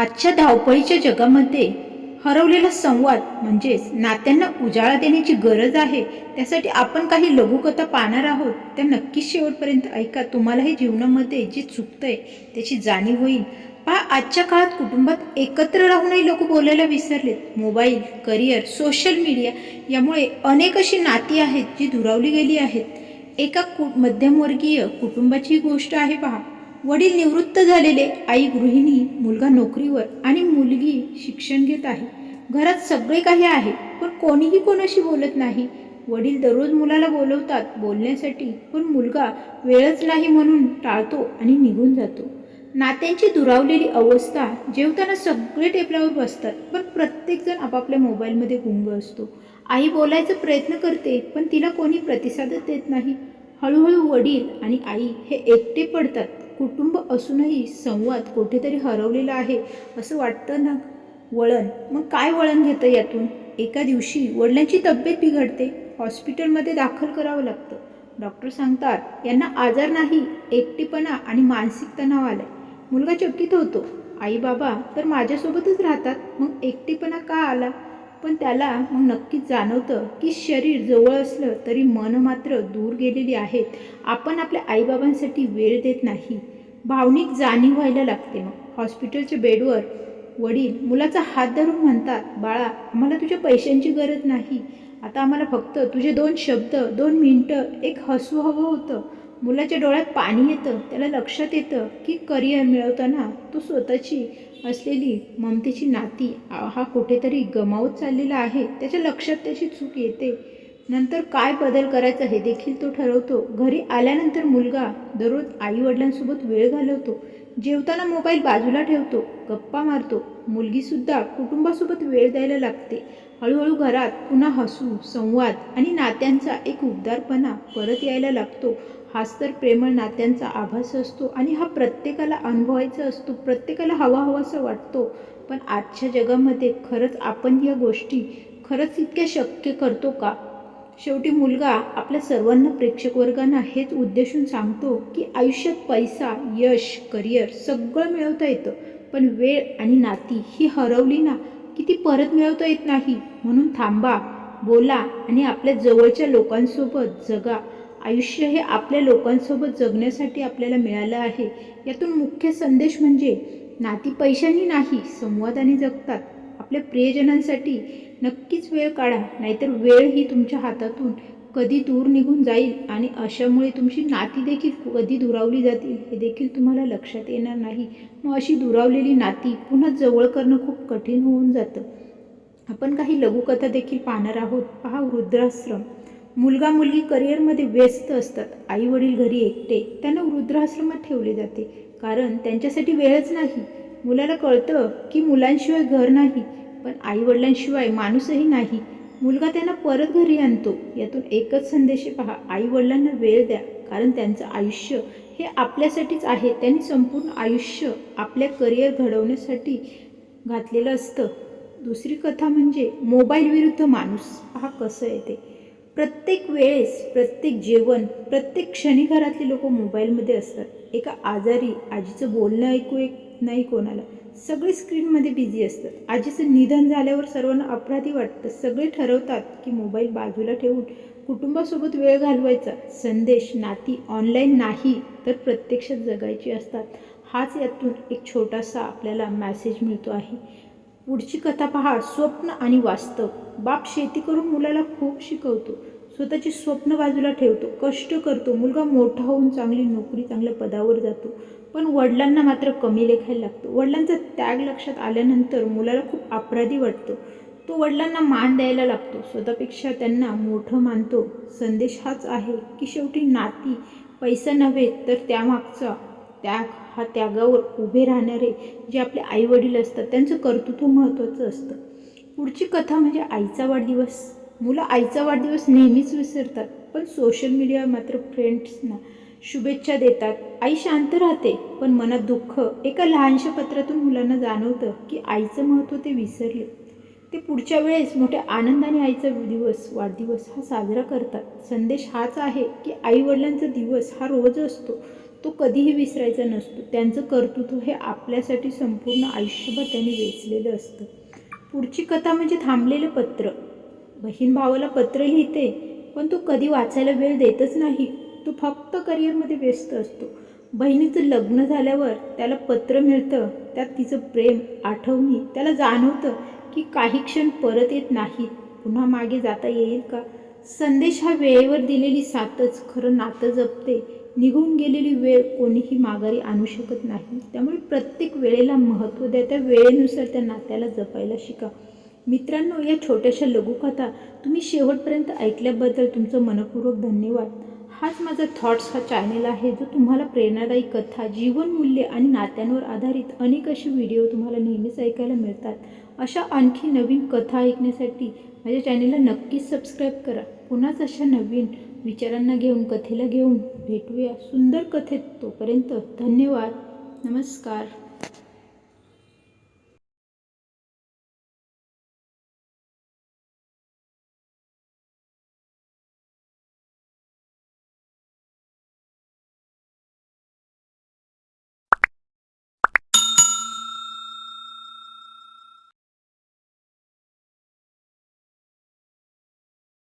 आजच्या धावपळीच्या जगामध्ये हरवलेला संवाद म्हणजेच नात्यांना उजाळा देण्याची गरज आहे त्यासाठी आपण काही लघुकथा पाहणार आहोत. त्या नक्कीच शेवटपर्यंत ऐका. तुम्हालाही जीवनामध्ये जे चुकतंय त्याची जाणीव होईल. पहा आजच्या काळात कुटुंबात एकत्र राहूनही लोक बोलायला विसरलेत. मोबाईल करिअर सोशल मीडिया यामुळे अनेक अशी नाती आहेत जी दुरावली गेली आहेत. एका कु मध्यमवर्गीय कुटुंबाची गोष्ट आहे पहा. वडील निवृत्त झालेले आई गृहिणी मुलगा नोकरीवर आणि मुलगी शिक्षण घेत आहे. घरात सगळे काही आहे पण कोणीही कोणाशी बोलत नाही. वडील दररोज मुलाला बोलवतात बोलण्यासाठी पण मुलगा वेळच नाही म्हणून टाळतो आणि निघून जातो. नात्यांची दुरावलेली अवस्था जेवताना सगळे टेबलावर बसतात पण प्रत्येकजण आपापल्या मोबाईलमध्ये गुंग असतो. आई बोलायचा प्रयत्न करते पण तिला कोणी प्रतिसादच देत नाही. हळूहळू वडील आणि आई हे एकटे पडतात. कुटुंब असूनही संवाद कुठेतरी हरवलेला आहे असं वाटतं ना? वळण. मग काय वळण घेतं यातून? एका दिवशी वडिलांची तब्येत बिघडते. हॉस्पिटलमध्ये दाखल करावं लागतं. डॉक्टर सांगतात यांना आजार नाही एकटेपणा आणि मानसिक तणाव आलाय. मुलगा चकित होतो. आई बाबा तर माझ्यासोबतच राहतात. मग एकटेपणा का आला? पण त्याला मग नक्कीच जाणवतं की शरीर जवळ असलं तरी मन मात्र दूर गेलेली आहेत. आपण आपल्या आईबाबांसाठी वेळ देत नाही. भावनिक जाणीव व्हायला लागते मग. हॉस्पिटलच्या बेडवर वडील मुलाचा हात धरून म्हणतात बाळा आम्हाला तुझ्या पैशांची गरज नाही. आता आम्हाला फक्त तुझे दोन शब्द दोन मिनटं एक हसू हवं होतं. मुलाच्या डोळ्यात पाणी येतं त्याला लक्षात येतं की करिअर मिळवताना तो स्वतःची असलेली ममतेची नाती हा कुठेतरी गमावत चाललेला आहे त्याच्या लक्षात त्याची चूक येते. नंतर काय बदल करायचा हे देखील तो ठरवतो. घरी आल्यानंतर मुलगा दररोज आई वडिलांसोबत वेळ घालवतो. जेवताना मोबाईल बाजूला ठेवतो गप्पा मारतो. मुलगीसुद्धा कुटुंबासोबत वेळ द्यायला लागते. हळूहळू घरात पुन्हा हसू संवाद आणि नात्यांचा एक उबदारपणा परत यायला लागतो. हाच तर प्रेमळ नात्यांचा आभास असतो आणि हा प्रत्येकाला अनुभवायचा असतो. प्रत्येकाला हवा हवासा वाटतो. पण आजच्या जगामध्ये खरंच आपण या गोष्टी खरंच इतक्या शक्य करतो का? शेवटी मुलगा आपल्या सर्वांना प्रेक्षक वर्गांना हेच उद्देशून सांगतो की आयुष्यात पैसा यश करिअर सगळं मिळवता येतं. पण वेळ आणि नाती ही हरवली ना की ती परत मिळवता येत नाही. म्हणून थांबा बोला आणि आपल्या जवळच्या लोकांसोबत जगा. आयुष्य हे आपल्या लोकांसोबत जगण्यासाठी आपल्याला मिळालं आहे. यातून मुख्य संदेश म्हणजे नाती पैशांनी नाही संवादाने जगतात. आपल्या प्रियजनांसाठी नक्कीच वेळ काढा नाहीतर वेळ ही तुमच्या हातातून कधी दूर निघून जाईल आणि अशामुळे तुमची नाती देखील कधी दुरावली जातील हे देखील तुम्हाला लक्षात येणार नाही. मग अशी दुरावलेली नाती पुन्हा जवळ करणं खूप कठीण होऊन जातं. आपण काही लघुकथा देखील पाहणार आहोत. पहा वृद्धाश्रम. मुलगा मुलगी करिअरमध्ये व्यस्त असतात. आई वडील घरी एकटे. त्यांना वृद्धाश्रमात ठेवले जाते. कारण त्यांच्यासाठी वेळच नाही. मुलाला कळतं की मुलांशिवाय घर नाही. पण आई वडिलांशिवाय माणूसही नाही. मुलगा त्यांना परत घरी आणतो. यातून एकच संदेश पहा. आई वडिलांना वेळ द्या. कारण त्यांचं आयुष्य हे आपल्यासाठीच आहे. त्यांनी संपूर्ण आयुष्य आपल्या करिअर घडवण्यासाठी घातलेलं असतं. दुसरी कथा म्हणजे मोबाईल विरुद्ध माणूस. पहा कसं येते प्रत्येक वेळेस प्रत्येक जेवण प्रत्येक क्षणी घरातली लोक मोबाईलमध्ये असतात. एका आजारी आजीचं बोलणं ऐकू एक नाही कोणाला. सगळे स्क्रीनमध्ये बिझी असतात. आजीचं निधन झाल्यावर सर्वांना अपराधी वाटतं. सगळे ठरवतात की मोबाईल बाजूला ठेवून कुटुंबासोबत वेळ घालवायचा. संदेश नाती ऑनलाईन नाही तर प्रत्यक्षात जगायची असतात. हाच यातून एक छोटासा आपल्याला मॅसेज मिळतो आहे. पुढची कथा पहा. स्वप्न आणि वास्तव. बाप शेती करून मुलाला खूप शिकवतो. स्वतःची स्वप्न बाजूला ठेवतो कष्ट करतो. मुलगा मोठा होऊन चांगली नोकरी चांगल्या पदावर जातो पण वडिलांना मात्र कमी लेखायला लागतो. वडिलांचा त्याग लक्षात आल्यानंतर मुलाला खूप अपराधी वाटतो. तो वडिलांना मान द्यायला लागतो. स्वतःपेक्षा त्यांना मोठं मानतो. संदेश हाच आहे की शेवटी नाती पैसा नव्हे तर त्यामागचा त्याग हा त्यागावर उभे राहणारे जे आपले आई वडील असतात त्यांचं कर्तृत्व महत्त्वाचं असतं. पुढची कथा म्हणजे आईचा वाढदिवस. मुलं आईचा वाढदिवस नेहमीच विसरतात पण सोशल मीडियावर मात्र फ्रेंड्सना शुभेच्छा देतात. आई शांत राहते पण मनात दुःख एका लहानशा पत्रातून मुलांना जाणवतं की आईचं महत्त्व ते विसरले. ते पुढच्या वेळेस मोठ्या आनंदाने आईचा दिवस वाढदिवस हा साजरा करतात. संदेश हाच आहे की आई वडिलांचा दिवस हा रोज असतो. तो कधीही विसरायचा नसतो. त्यांचं कर्तृत्व हे आपल्यासाठी संपूर्ण आयुष्यभर त्यांनी वेचलेलं असतं. पुढची कथा म्हणजे थांबलेलं पत्र. बहीण भावाला पत्र लिहिते पण तो कधी वाचायला वेळ देतच नाही. तो फक्त करिअरमध्ये व्यस्त असतो. बहिणीचं लग्न झाल्यावर त्याला पत्र मिळतं त्यात तिचं प्रेम आठवणी त्याला जाणवतं की काही क्षण परत येत नाहीत पुन्हा मागे जाता येईल का? संदेश हा वेळेवर दिलेली साथच खरं नातं जपते. निघून गेलेली वेळ कोणीही माघारी आणू शकत नाही. त्यामुळे प्रत्येक वेळेला महत्त्व द्या. त्या वेळेनुसार त्या नात्याला जपायला शिका. मित्रांनो या छोट्याशा लघुकथा तुम्ही शेवटपर्यंत ऐकल्याबद्दल तुमचं मनपूर्वक धन्यवाद. हाच माझा थॉट्स हा चॅनेल आहे जो तुम्हाला प्रेरणादायी कथा जीवनमूल्य आणि नात्यांवर आधारित अनेक असे व्हिडिओ तुम्हाला नेहमीच ऐकायला मिळतात. अशा आणखी नवीन कथा ऐकण्यासाठी माझ्या चॅनेलला नक्कीच सबस्क्राईब करा. पुन्हाच अशा नवीन विचारांना घेऊन कथेला घेऊन भेटूया. सुंदर कथेत तोपर्यंत धन्यवाद. नमस्कार.